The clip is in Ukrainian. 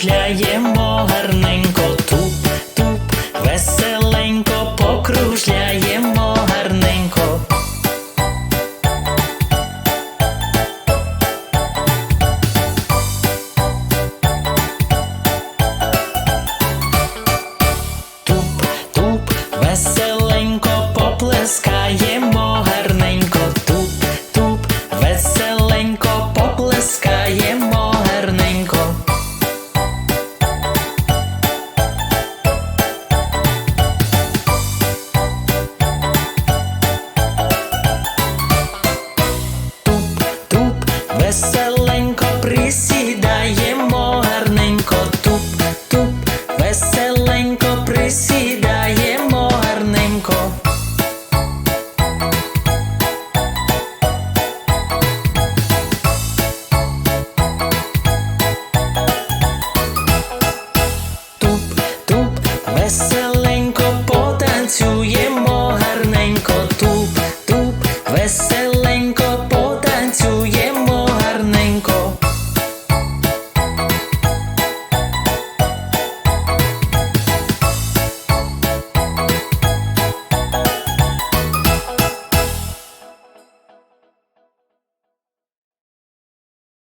кружляє. веселенько присідаємо, гарненько туп, туп, веселенько присідаємо, гарненько. Туп, туп, веселенько.